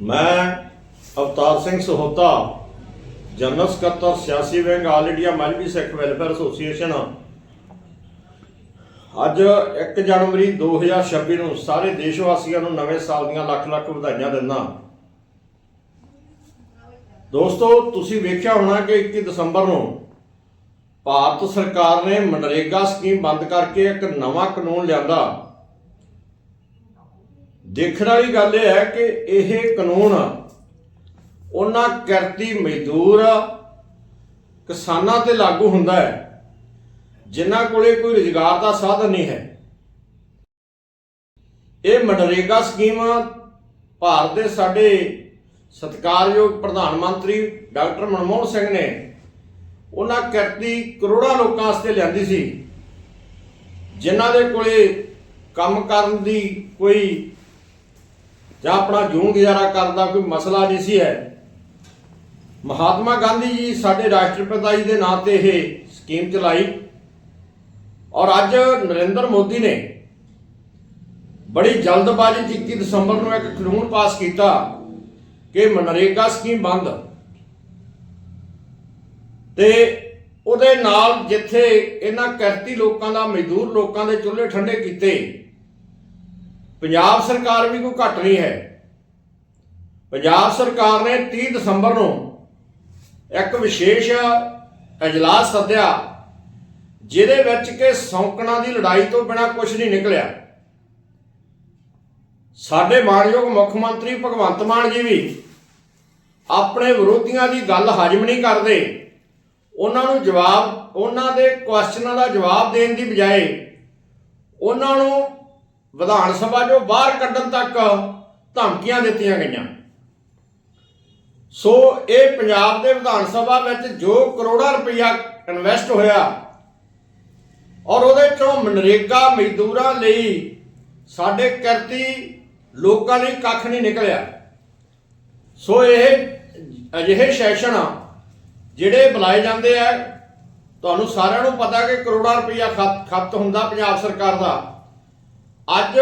ਮੈਂ ਅਵਤਾਰ ਸਿੰਘ ਸਹੋਤਾ, ਜਨਰਲ ਸਕੱਤਰ ਸਿਆਸੀ wing all India Mazhabi Sikh welfare association. ਅੱਜ 1 ਜਨਵਰੀ 2026 ਨੂੰ ਸਾਰੇ ਦੇਸ਼ ਵਾਸੀਆਂ ਨੂੰ ਨਵੇਂ ਸਾਲ ਦੀਆਂ ਲੱਖ ਲੱਖ ਵਧਾਈਆਂ ਦਿੰਦਾ ਦੋਸਤੋ, ਤੁਸੀਂ ਵੇਖਿਆ ਹੋਣਾ ਕਿ 21 ਦਸੰਬਰ ਨੂੰ ਭਾਰਤ ਸਰਕਾਰ ਨੇ ਮਨਰੇਗਾ ਸਕੀਮ ਬੰਦ ਕਰਕੇ ਇੱਕ ਨਵਾਂ ਕਾਨੂੰਨ ਲਿਆਂਦਾ। ਦੇਖਣ ਵਾਲੀ ਗੱਲ ਇਹ ਹੈ ਕਿ ਇਹ ਕਾਨੂੰਨ ਉਹਨਾਂ ਕਿਰਤੀ ਮਜ਼ਦੂਰ ਕਿਸਾਨਾਂ ਤੇ ਲਾਗੂ ਹੁੰਦਾ ਹੈ, ਜਿਨ੍ਹਾਂ ਕੋਲੇ ਕੋਈ ਰੁਜ਼ਗਾਰ ਦਾ ਸਾਧਨ ਨਹੀਂ ਹੈ। ਇਹ ਮਨਰੇਗਾ ਸਕੀਮ ਭਾਰਤ ਦੇ ਸਾਡੇ ਸਤਿਕਾਰਯੋਗ ਪ੍ਰਧਾਨ ਮੰਤਰੀ ਡਾਕਟਰ ਮਨਮੋਹਨ ਸਿੰਘ ਨੇ ਉਹਨਾਂ ਕਿਰਤੀ ਕਰੋੜਾਂ ਲੋਕਾਂ ਵਾਸਤੇ ਲਿਆਂਦੀ ਸੀ, ਜਿਨ੍ਹਾਂ ਦੇ ਕੋਲੇ ਕੰਮ ਕਰਨ ਦੀ ਕੋਈ ਜਾਂ ਆਪਣਾ ਜੂਨ ਗੁਜ਼ਾਰਾ ਕਰਨ ਦਾ ਕੋਈ ਮਸਲਾ ਨਹੀਂ ਸੀ ਹੈ। ਮਹਾਤਮਾ ਗਾਂਧੀ ਜੀ ਸਾਡੇ ਰਾਸ਼ਟਰਪਤੀ ਜੀ ਦੇ ਨਾਂ ਤੇ ਇਹ ਸਕੀਮ ਚਲਾਈ ਔਰ ਅੱਜ ਨਰਿੰਦਰ ਮੋਦੀ ਨੇ ਬੜੀ ਜਲਦਬਾਜ਼ੀ 'ਚ 21 ਦਸੰਬਰ ਨੂੰ ਇੱਕ ਕਾਨੂੰਨ ਪਾਸ ਕੀਤਾ ਕਿ ਮਨਰੇਗਾ ਸਕੀਮ ਬੰਦ। ਤੇ ਉਹਦੇ ਨਾਲ ਜਿੱਥੇ ਇਹਨਾਂ ਕਿਰਤੀ ਲੋਕਾਂ ਦਾ, ਮਜ਼ਦੂਰ ਲੋਕਾਂ ਦੇ ਚੁੱਲ੍ਹੇ ਠੰਡੇ ਕੀਤੇ ਪੰਜਾਬ ਸਰਕਾਰ ਵੀ ਕੋਈ ਘੱਟ ਨਹੀਂ ਹੈ। ਪੰਜਾਬ ਸਰਕਾਰ ਨੇ 30 ਦਸੰਬਰ ਨੂੰ ਇੱਕ ਵਿਸ਼ੇਸ਼ ਅਜਲਾਸ ਸੱਦਿਆ, ਜਿਹਦੇ ਵਿੱਚ ਕਿ ਸੌਂਕਣਾ ਦੀ ਲੜਾਈ ਤੋਂ ਬਿਨਾ ਕੁਝ ਨਹੀਂ ਨਿਕਲਿਆ। ਸਾਡੇ ਮਾਨਯੋਗ ਮੁੱਖ ਮੰਤਰੀ ਭਗਵੰਤ ਮਾਨ ਜੀ ਵੀ ਆਪਣੇ ਵਿਰੋਧੀਆਂ ਦੀ ਗੱਲ ਹਜਮ ਨਹੀਂ ਕਰਦੇ। ਉਹਨਾਂ ਨੂੰ ਜਵਾਬ, ਉਹਨਾਂ ਦੇ ਕੁਐਸਚਨਾਂ ਦਾ ਜਵਾਬ ਦੇਣ ਦੀ ਬਜਾਏ ਉਹਨਾਂ ਨੂੰ ਵਿਧਾਨ ਸਭਾ ਚੋਂ ਬਾਹਰ ਕੱਢਣ ਤੱਕ ਧਮਕੀਆਂ ਦਿੱਤੀਆਂ ਗਈਆਂ। ਸੋ ਇਹ ਪੰਜਾਬ ਦੇ ਵਿਧਾਨ ਸਭਾ ਵਿੱਚ ਜੋ ਕਰੋੜਾਂ ਰੁਪਈਆ ਇਨਵੈਸਟ ਹੋਇਆ ਔਰ ਉਹਦੇ ਚੋਂ ਮਨਰੇਗਾ ਮਜ਼ਦੂਰਾਂ ਲਈ ਸਾਡੇ ਕਿਰਤੀ ਲੋਕਾਂ ਲਈ ਕੱਖ ਨਹੀਂ ਨਿਕਲਿਆ। ਸੋ ਇਹ ਅਜਿਹੇ ਸੈਸ਼ਨ ਆ ਜਿਹੜੇ ਬੁਲਾਏ ਜਾਂਦੇ ਆ, ਤੁਹਾਨੂੰ ਸਾਰਿਆਂ ਨੂੰ ਪਤਾ ਕਿ ਕਰੋੜਾਂ ਰੁਪਈਆ ਖਤ ਖਪਤ ਹੁੰਦਾ ਪੰਜਾਬ ਸਰਕਾਰ ਦਾ। ਅੱਜ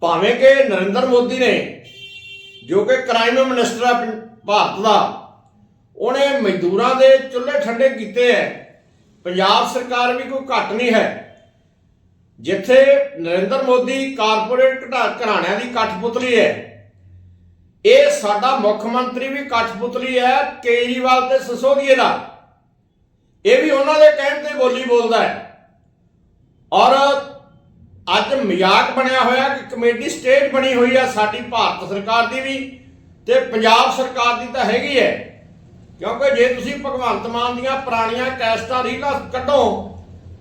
ਭਾਵੇਂ ਕਿ ਨਰਿੰਦਰ ਮੋਦੀ ਨੇ, ਜੋ ਕਿ ਕ੍ਰਾਈਮ ਮਿਨਿਸਟਰ ਆ ਭਾਰਤ ਦਾ, ਉਹਨੇ ਮਜ਼ਦੂਰਾਂ ਦੇ ਚੁੱਲ੍ਹੇ ਠੰਡੇ ਕੀਤੇ ਐ। ਪੰਜਾਬ ਸਰਕਾਰ ਵੀ ਕੋਈ ਘੱਟ ਨਹੀਂ ਹੈ। ਜਿੱਥੇ ਨਰਿੰਦਰ ਮੋਦੀ ਕਾਰਪੋਰੇਟ ਘਟਾ- ਘਰਾਣਿਆਂ ਦੀ ਕਠਪੁਤਲੀ ਹੈ ਇਹ ਸਾਡਾ ਮੁੱਖ ਮੰਤਰੀ ਵੀ ਕਠਪੁਤਲੀ ਹੈ ਕੇਜਰੀਵਾਲ ਤੇ ਸਸੋਦੀਏ ਦਾ। ਇਹ ਵੀ ਉਹਨਾਂ ਦੇ ਕਹਿਣ ਤੇ ਬੋਲੀ ਬੋਲਦਾ ਹੈ ਔਰ ਅੱਜ ਮਜ਼ਾਕ ਬਣਿਆ ਹੋਇਆ ਕਿ ਕਮੇਟੀ ਸਟੇਜ ਬਣੀ ਹੋਈ ਆ ਸਾਡੀ ਭਾਰਤ ਸਰਕਾਰ ਦੀ ਵੀ ਤੇ ਪੰਜਾਬ ਸਰਕਾਰ ਦੀ ਤਾਂ ਹੈਗੀ ਹੈ ਕਿਉਂਕਿ ਜੇ ਤੁਸੀਂ ਭਗਵੰਤ ਮਾਨ ਦੀਆਂ ਪੁਰਾਣੀਆਂ ਕੈਸਟਾਂ ਰੀਲਾਂ ਕੱਢੋ,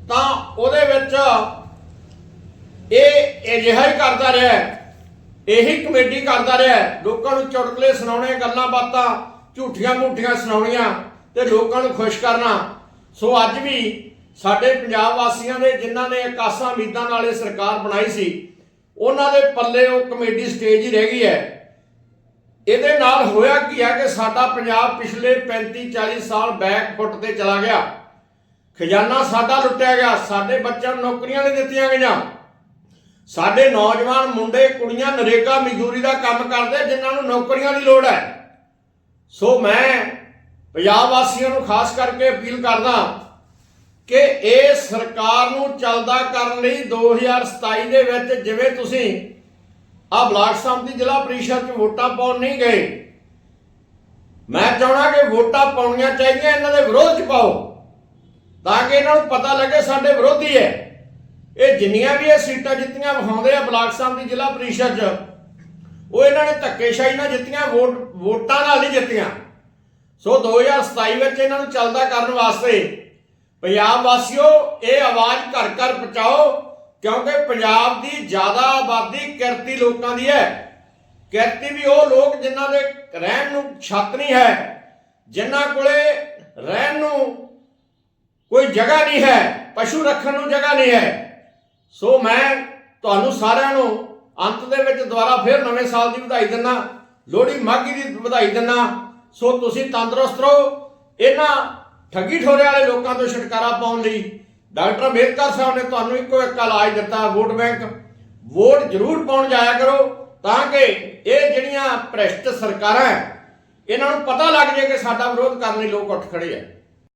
ਤਾਂ ਉਹਦੇ ਵਿੱਚ ਇਹ ਅਜਿਹਾ ਹੀ ਕਰਦਾ ਰਿਹਾ ਇਹੀ ਕਮੇਟੀ ਕਰਦਾ ਰਿਹਾ ਲੋਕਾਂ ਨੂੰ ਚੁਟਕਲੇ ਸੁਣਾਉਣੇ, ਗੱਲਾਂ ਬਾਤਾਂ, ਝੂਠੀਆਂ ਮੂਠੀਆਂ ਸੁਣਾਉਣੀਆਂ ਤੇ ਲੋਕਾਂ ਨੂੰ ਖੁਸ਼ ਕਰਨਾ। ਸੋ ਅੱਜ ਵੀ ਸਾਡੇ ਪੰਜਾਬ ਵਾਸੀਆਂ ਦੇ, ਜਿਨ੍ਹਾਂ ਨੇ ਆਕਾਸ਼ਾਂ ਉਮੀਦਾਂ ਨਾਲ ਇਹ ਸਰਕਾਰ ਬਣਾਈ ਸੀ, ਉਹਨਾਂ ਦੇ ਪੱਲੇ ਉਹ ਕਮੇਡੀ ਸਟੇਜ ਹੀ ਰਹਿ ਗਈ ਹੈ। ਇਹਦੇ ਨਾਲ ਹੋਇਆ ਕੀ ਹੈ ਕਿ ਸਾਡਾ ਪੰਜਾਬ ਪਿਛਲੇ 35 40 ਸਾਲ ਬੈਕ ਫੁੱਟ ਤੇ ਚਲਾ ਗਿਆ। ਖਜ਼ਾਨਾ ਸਾਡਾ ਲੁੱਟਿਆ ਗਿਆ, ਸਾਡੇ ਬੱਚਿਆਂ ਨੂੰ ਨੌਕਰੀਆਂ ਨਹੀਂ ਦਿੱਤੀਆਂ ਗਈਆਂ। ਸਾਡੇ ਨੌਜਵਾਨ ਮੁੰਡੇ, ਕੁੜੀਆਂ ਨਰੇਗਾ ਮਜ਼ਦੂਰੀ ਦਾ ਕੰਮ ਕਰਦੇ, ਜਿਨ੍ਹਾਂ ਨੂੰ ਨੌਕਰੀਆਂ ਦੀ ਲੋੜ ਹੈ। ਸੋ ਮੈਂ ਪੰਜਾਬ ਵਾਸੀਆਂ ਨੂੰ ਖਾਸ ਕਰਕੇ ਅਪੀਲ ਕਰਦਾ ਕਿ ਇਹ ਸਰਕਾਰ ਨੂੰ ਚੱਲਦਾ ਕਰਨ ਲਈ 2027 ਦੇ ਵਿੱਚ ਜਿਵੇਂ ਤੁਸੀਂ ਆ ਬਲਾਕ ਸੰਮਤੀ ਜ਼ਿਲ੍ਹਾ ਪ੍ਰੀਸ਼ਦ ਚ ਵੋਟਾਂ ਪਾਉਣ ਨਹੀਂ ਗਏ, ਮੈਂ ਚਾਹਣਾ ਕਿ ਵੋਟਾਂ ਪਾਉਣੀਆਂ ਚਾਹੀਦੀਆਂ, ਇਹਨਾਂ ਦੇ ਵਿਰੋਧ ਚ ਪਾਓ, ਤਾਂ ਕਿ ਇਹਨਾਂ ਨੂੰ ਪਤਾ ਲੱਗੇ ਸਾਡੇ ਵਿਰੋਧੀ ਹੈ। ਇਹ ਜਿੰਨੀਆਂ ਵੀ ਇਹ ਸੀਟਾਂ ਜਿੱਤੀਆਂ ਵਿਖਾਉਂਦੇ ਆ ਬਲਾਕ ਸੰਮਤੀ ਜ਼ਿਲ੍ਹਾ ਪ੍ਰੀਸ਼ਦ ਚ, ਉਹ ਇਹਨਾਂ ਨੇ ਧੱਕੇਸ਼ਾਹੀ ਨਾਲ ਜਿੱਤੀਆਂ, ਵੋਟ, ਵੋਟਾਂ ਨਾਲ ਨਹੀਂ ਜਿੱਤੀਆਂ। ਸੋ 2027 ਵਿੱਚ ਇਹਨਾਂ ਨੂੰ ਚੱਲਦਾ ਕਰਨ ਵਾਸਤੇ ਪੰਜਾਬ ਵਾਸੀਓ, ਇਹ ਆਵਾਜ਼ ਘਰ ਘਰ ਪਹੁੰਚਾਓ, ਕਿਉਂਕਿ ਪੰਜਾਬ ਦੀ ਜ਼ਿਆਦਾ ਆਬਾਦੀ ਕਿਰਤੀ ਲੋਕਾਂ ਦੀ ਹੈ। ਕਿਰਤੀ ਵੀ ਉਹ ਲੋਕ ਜਿਨ੍ਹਾਂ ਦੇ ਰਹਿਣ ਨੂੰ ਛੱਤ ਨਹੀਂ ਹੈ, ਜਿਨ੍ਹਾਂ ਕੋਲੇ ਰਹਿਣ ਨੂੰ ਕੋਈ ਜਗ੍ਹਾ ਨਹੀਂ ਹੈ, ਪਸ਼ੂ ਰੱਖਣ ਨੂੰ ਜਗ੍ਹਾ ਨਹੀਂ ਹੈ। ਸੋ ਮੈਂ ਤੁਹਾਨੂੰ ਸਾਰਿਆਂ ਨੂੰ ਅੰਤ ਦੇ ਵਿੱਚ ਦੁਬਾਰਾ ਫਿਰ ਨਵੇਂ ਸਾਲ ਦੀ ਵਧਾਈ ਦਿੰਦਾ, ਲੋਹੜੀ ਮਾਘੀ ਦੀ ਵਧਾਈ ਦਿੰਦਾ। ਸੋ ਤੁਸੀਂ ਤੰਦਰੁਸਤ ਰਹੋ, ਇਹਨਾਂ ਠੱਗੀ ਠੋਰੇ ਵਾਲੇ ਲੋਕਾਂ ਤੋਂ ਛੁਟਕਾਰਾ ਪਾਉਣ ਲਈ ਡਾਕਟਰ ਅੰਬੇਦਕਰ ਸਾਹਿਬ ਨੇ ਤੁਹਾਨੂੰ ਇੱਕੋ ਇੱਕ ਇਲਾਜ ਦਿੱਤਾ, ਵੋਟ ਬੈਂਕ। ਵੋਟ ਜ਼ਰੂਰ ਪਾਉਣ ਜਾਇਆ ਕਰੋ ਤਾਂ ਕਿ ਇਹ ਜਿਹੜੀਆਂ ਭ੍ਰਿਸ਼ਟ ਸਰਕਾਰਾਂ ਹੈ, ਇਹਨਾਂ ਨੂੰ ਪਤਾ ਲੱਗ ਜਾਏ ਕਿ ਸਾਡਾ ਵਿਰੋਧ ਕਰਨ ਲਈ ਲੋਕ ਉੱਠ ਖੜੇ ਆ।